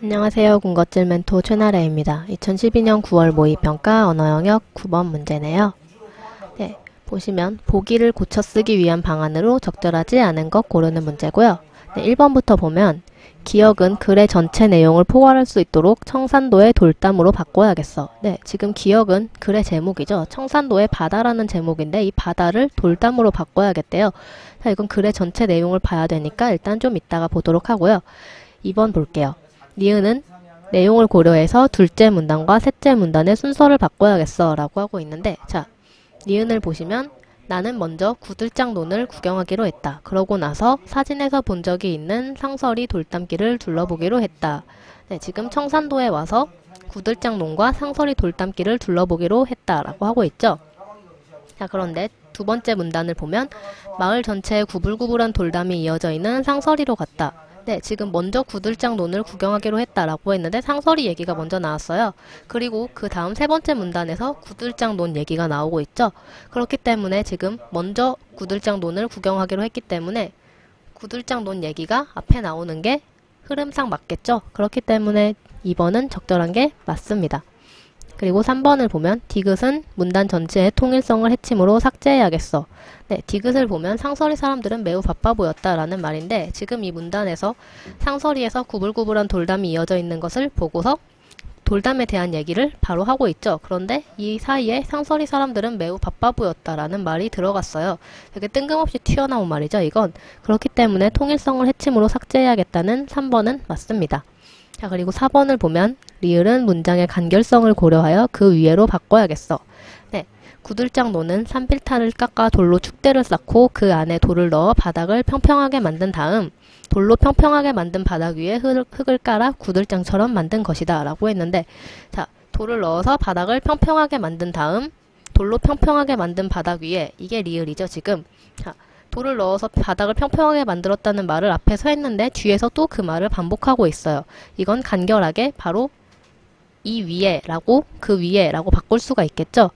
안녕하세요. 군것질 멘토 최나래입니다. 2012년 9월 모의 평가 언어 영역 9번 문제네요. 네, 보시면 보기를 고쳐 쓰기 위한 방안으로 적절하지 않은 것 고르는 문제고요. 네, 1번부터 보면 기억은 글의 전체 내용을 포괄할 수 있도록 청산도의 돌담으로 바꿔야겠어. 네, 지금 기억은 글의 제목이죠. 청산도의 바다라는 제목인데 이 바다를 돌담으로 바꿔야겠대요. 자, 이건 글의 전체 내용을 봐야 되니까 일단 좀 이따가 보도록 하고요. 2번 볼게요. 니은은 내용을 고려해서 둘째 문단과 셋째 문단의 순서를 바꿔야겠어 라고 하고 있는데 자 니은을 보시면 나는 먼저 구들장 논을 구경하기로 했다. 그러고 나서 사진에서 본 적이 있는 상설이 돌담길을 둘러보기로 했다. 네, 지금 청산도에 와서 구들장 논과 상설이 돌담길을 둘러보기로 했다라고 하고 있죠. 자 그런데 두 번째 문단을 보면 마을 전체에 구불구불한 돌담이 이어져 있는 상설이로 갔다. 네, 지금 먼저 구들장 논을 구경하기로 했다라고 했는데 상설이 얘기가 먼저 나왔어요. 그리고 그 다음 세 번째 문단에서 구들장 논 얘기가 나오고 있죠. 그렇기 때문에 지금 먼저 구들장 논을 구경하기로 했기 때문에 구들장 논 얘기가 앞에 나오는 게 흐름상 맞겠죠. 그렇기 때문에 2번은 적절한 게 맞습니다. 그리고 3번을 보면 디귿은 문단 전체의 통일성을 해침으로 삭제해야겠어. 네, 디귿을 보면 상서리 사람들은 매우 바빠 보였다라는 말인데 지금 이 문단에서 상서리에서 구불구불한 돌담이 이어져 있는 것을 보고서 돌담에 대한 얘기를 바로 하고 있죠. 그런데 이 사이에 상서리 사람들은 매우 바빠 보였다라는 말이 들어갔어요. 되게 뜬금없이 튀어나온 말이죠. 이건 그렇기 때문에 통일성을 해침으로 삭제해야겠다는 3번은 맞습니다. 자 그리고 4번을 보면 리을은 문장의 간결성을 고려하여 그 위에로 바꿔야겠어. 네, 구들장 노는 산빌타를 깎아 돌로 축대를 쌓고 그 안에 돌을 넣어 바닥을 평평하게 만든 다음 돌로 평평하게 만든 바닥 위에 흙을 깔아 구들장처럼 만든 것이다 라고 했는데 자 돌을 넣어서 바닥을 평평하게 만든 다음 돌로 평평하게 만든 바닥 위에 이게 리을이죠 지금 자 돌을 넣어서 바닥을 평평하게 만들었다는 말을 앞에서 했는데 뒤에서 또 그 말을 반복하고 있어요. 이건 간결하게 바로 이 위에 라고 그 위에 라고 바꿀 수가 있겠죠.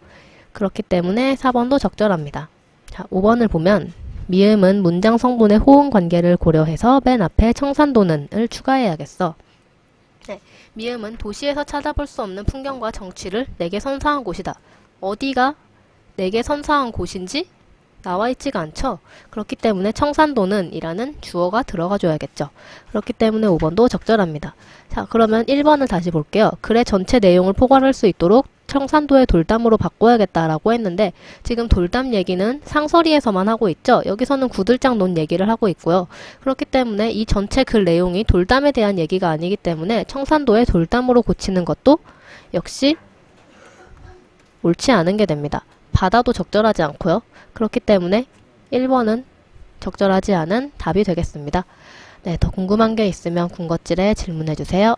그렇기 때문에 4번도 적절합니다. 자, 5번을 보면 미음은 문장 성분의 호응 관계를 고려해서 맨 앞에 청산도는을 추가해야겠어. 네, 미음은 도시에서 찾아볼 수 없는 풍경과 정취를 내게 선사한 곳이다. 어디가 내게 선사한 곳인지 나와 있지가 않죠. 그렇기 때문에 청산도는 이라는 주어가 들어가 줘야겠죠. 그렇기 때문에 5번도 적절합니다. 자 그러면 1번을 다시 볼게요. 글의 전체 내용을 포괄할 수 있도록 청산도의 돌담으로 바꿔야겠다라고 했는데 지금 돌담 얘기는 상서리에서만 하고 있죠. 여기서는 구들장 논 얘기를 하고 있고요. 그렇기 때문에 이 전체 글 내용이 돌담에 대한 얘기가 아니기 때문에 청산도의 돌담으로 고치는 것도 역시 옳지 않은 게 됩니다. 바다도 적절하지 않고요. 그렇기 때문에 1번은 적절하지 않은 답이 되겠습니다. 네, 더 궁금한 게 있으면 군것질에 질문해 주세요.